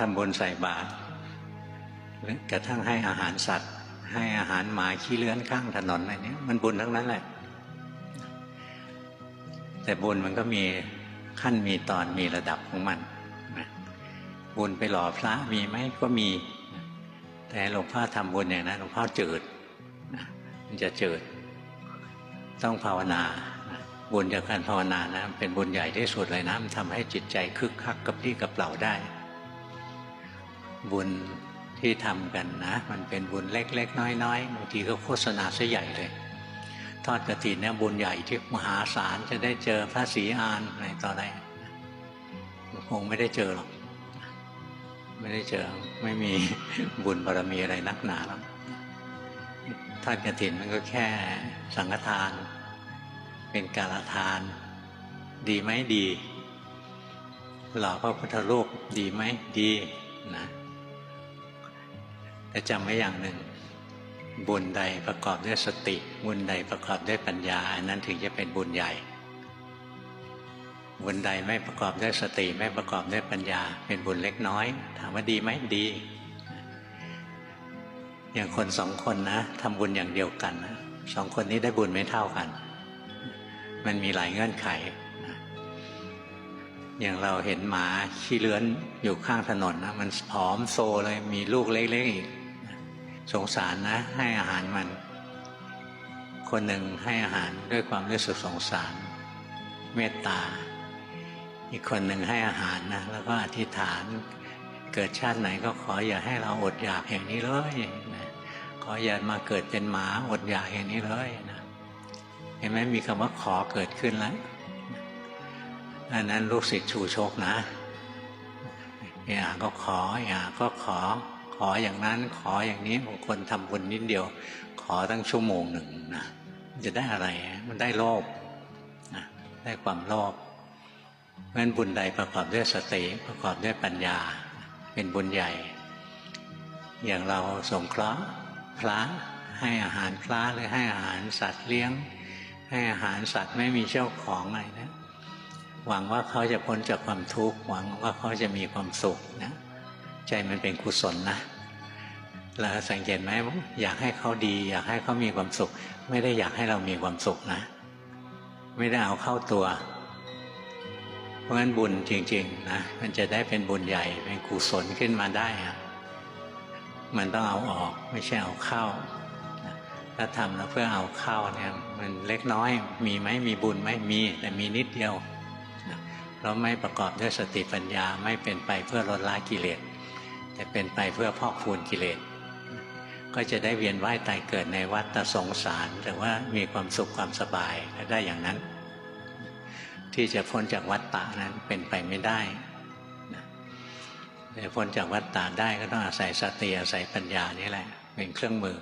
ทำบุญใส่บาตรหรือกระทั่งให้อาหารสัตว์ ให้อาหารหมาขี้เลื้อนข้างถนนอะไรเนี้ยมันบุญทั้งนั้นแหละ แต่บุญมันก็มีขั้นมีตอนมีระดับของมันนะบุญไปหล่อพระมีไหมก็มี แต่หลวงพ่อทำบุญอย่างนั้นหลวงพ่อจืดนะมันจะจืด ต้องภาวนาบุญจากการภาวนานะเป็นบุญใหญ่ที่สุดเลยนะมันทำให้จิตใจคึกคักกับที่กับเปล่าได้ บุญที่ทำกันนะ มันเป็นบุญเล็ก ๆ น้อยๆบางทีก็โฆษณาซะใหญ่เลยทอดกระถินเนี่ยบุญใหญ่ที่มหาศาลจะได้เจอพระศรีอานอะไรต่ออะไรคงไม่ได้เจอหรอกไม่ได้เจอไม่มีบุญบารมีอะไรนักหนาหรอกทอดกระถินมันก็แค่สังฆทาน เป็นการทาน ดีไหมดีหล่อพระพุทธรูปดีไหมดีนะ แต่จำไว้อย่างหนึ่ง บุญใดประกอบด้วยสติ บุญใดประกอบด้วยปัญญา อันนั้นถึงจะเป็นบุญใหญ่ บุญใดไม่ประกอบด้วยสติไม่ประกอบด้วยปัญญา เป็นบุญเล็กน้อย ถามว่าดีไหมดี อย่างคนสองคนนะทำบุญอย่างเดียวกันนะสองคนนี้ได้บุญไม่เท่ากัน มันมีหลายเงื่อนไขอย่างเราเห็นหมาขี้เลื้อนอยู่ข้างถนนนะมันผอมโซเลยมีลูกเล็กๆอีก สงสารนะ ให้อาหารมัน คนหนึ่งให้อาหารด้วยความรู้สึกสงสาร เมตตา อีกคนหนึ่งให้อาหารนะแล้วก็อธิษฐานเกิดชาติไหนก็ขออย่าให้เราอดอยากอย่างนี้เลยนะขออย่ามาเกิดเป็นหมาอดอยากอย่างนี้เลยนะเห็นไหมมีคำว่าขอเกิดขึ้นแล้วอันนั้นลูกศิษย์ชูชกนะอย่าก็ขออย่าก็ขอ ออย่างนั้นขออย่างนี้บางคนทำบุญนิดเดียว ขอตั้งชั่วโมงหนึ่งนะจะได้อะไรมันได้โลภนะได้ความโลภเพราะฉะนั้นบุญใดประกอบด้วยสติประกอบด้วยปัญญา เป็นบุญใหญ่ อย่างเราสงเคราะห์พระให้อาหารพระหรือให้อาหารสัตว์เลี้ยง ให้อาหารสัตว์ไม่มีเจ้าของอะไรนะหวังว่าเขาจะพ้นจากความทุกข์หวังว่าเขาจะมีความสุขนะ ใจมันเป็นกุศลนะเราสังเกตไหมอยากให้เขาดี อยากให้เขามีความสุข ไม่ได้อยากให้เรามีความสุขนะ ไม่ได้เอาเข้าตัว เพราะฉะนั้นบุญจริงๆนะมันจะได้เป็นบุญใหญ่เป็นกุศลขึ้นมาได้อะมันต้องเอาออกไม่ใช่เอาเข้าถ้าทำแล้วเพื่อเอาเข้าเนี่ยมันเล็กน้อย มีไหมมีบุญไหมมีแต่มีนิดเดียวเราไม่ประกอบด้วยสติปัญญาไม่เป็นไปเพื่อลดละกิเลส แต่เป็นไปเพื่อพอกพูนกิเลสก็จะได้เวียนว่ายตายเกิดในวัฏสงสารหรือว่ามีความสุขความสบายก็ได้อย่างนั้น ที่จะพ้นจากวัฏฏะนั้นเป็นไปไม่ได้จะแต่พ้นจากวัฏฏะได้ก็ต้องอาศัยสติอาศัยปัญญานี่แหละ เป็นเครื่องมือ